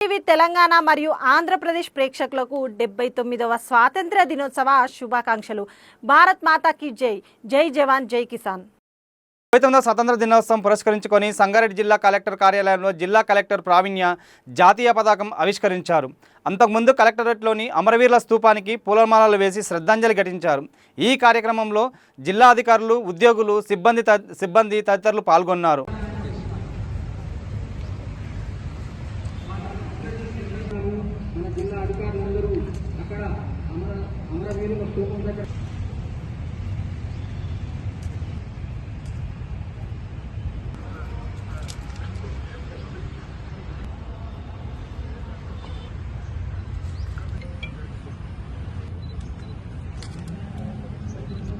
TV Telangana మరియు ఆంధ్రప్రదేశ్ ప్రేక్షకులకు డెబ్బై తొమ్మిదవ స్వాతంత్ర దినోత్సవ శుభాకాంక్షలు. భారత్ మాతాకి జై. జై జవాన్ జై కిసాన్. డెబ్బై తొమ్మిదవ స్వతంత్ర దినోత్సవం పురస్కరించుకొని సంగారెడ్డి జిల్లా కలెక్టర్ కార్యాలయంలో జిల్లా కలెక్టర్ ప్రావీణ్య జాతీయ పతాకం ఆవిష్కరించారు. అంతకుముందు కలెక్టరేట్లోని అమరవీరుల స్తూపానికి పూలమాలలు వేసి శ్రద్ధాంజలి ఘటించారు. ఈ కార్యక్రమంలో జిల్లా అధికారులు ఉద్యోగులు సిబ్బంది త- సిబ్బంది తదితరులు పాల్గొన్నారు. అమరవీరుల స్థూపం దగ్గర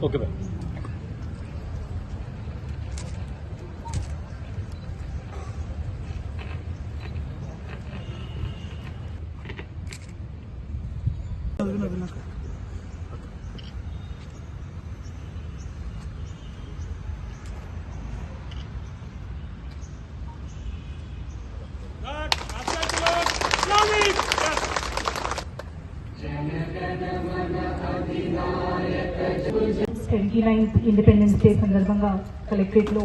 okay bye twenty ninth independence day సందర్భంగా కలెక్టరేట్లో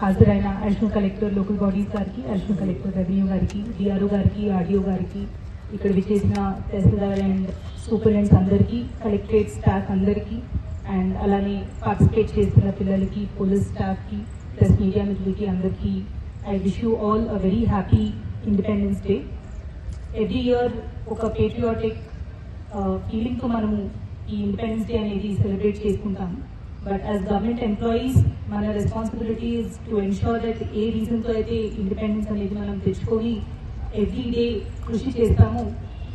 హాజరైన అడిషనల్ కలెక్టర్ లోకల్ బాడీస్ గారికి అడిషనల్ కలెక్టర్ రెవెన్యూ గారికి డిఆర్ఓ గారికి ఆర్డీఓ గారికి ఇక్కడ విచ్చేసిన తహసీల్దార్ అండ్ సూపరింటెండెంట్స్ అందరికీ కలెక్టరేట్ స్టాఫ్ అందరికీ అండ్ అలానే పార్టిసిపేట్ చేస్తున్న పిల్లలకి పోలీస్ స్టాఫ్కి ప్లస్ మీడియా మిత్రులకి అందరికీ I wish you all a very happy independence day every year ఒక పేట్రియాటిక్ ఫీలింగ్ uh, తో మనము ఈ ఇండిపెండెన్స్ డే అనేది సెలబ్రేట్ చేసుకుంటాము. బట్ యాజ్ గవర్నమెంట్ ఎంప్లాయీస్ మన responsibilities to ensure that a రీజన్తో అయితే ఇండిపెండెన్స్ అనేది మనం తెచ్చుకొని ఎవ్రీ డే కృషి చేస్తాము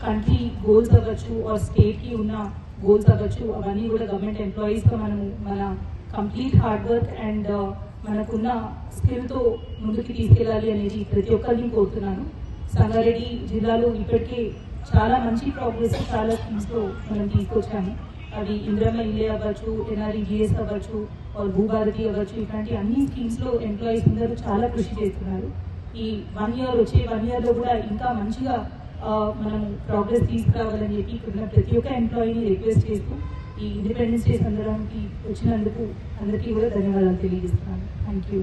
కంట్రీ గోల్స్ అవ్వచ్చు ఆర్ స్టేట్కి ఉన్న గోల్స్ అవ్వచ్చు అవన్నీ కూడా గవర్నమెంట్ ఎంప్లాయీస్ మనము మన కంప్లీట్ హార్డ్ వర్క్ అండ్ మనకున్న స్కిల్తో ముందుకు తీసుకెళ్ళాలి అనేది ప్రతి ఒక్కరిని కోరుతున్నాను. సంగారెడ్డి జిల్లాలో ఇప్పటికే చాలా మంచి ప్రోగ్రెస్ చాలా స్కీమ్స్లో మనం తీసుకొచ్చాము. అవి ఇంద్రమ్మ ఇల్లే అవ్వచ్చు ఎన్ఆర్ఈ జిఎస్ అవ్వచ్చు ఆర్ భూభారతి అవ్వచ్చు ఇట్లాంటి అన్ని స్కీమ్స్లో ఎంప్లాయీస్ అందరూ చాలా కృషి చేస్తున్నారు. ఈ వన్ ఇయర్ వచ్చే వన్ ఇయర్లో కూడా ఇంకా మంచిగా మనం ప్రోగ్రెస్ తీసుకురావాలని చెప్పి ఇక్కడ ప్రతి ఒక్క ఎంప్లాయీని రిక్వెస్ట్ చేస్తూ ఈ ఇండిపెండెన్స్ డే సందర్భానికి వచ్చినందుకు అందరికీ కూడా ధన్యవాదాలు తెలియజేస్తున్నాను. Thank you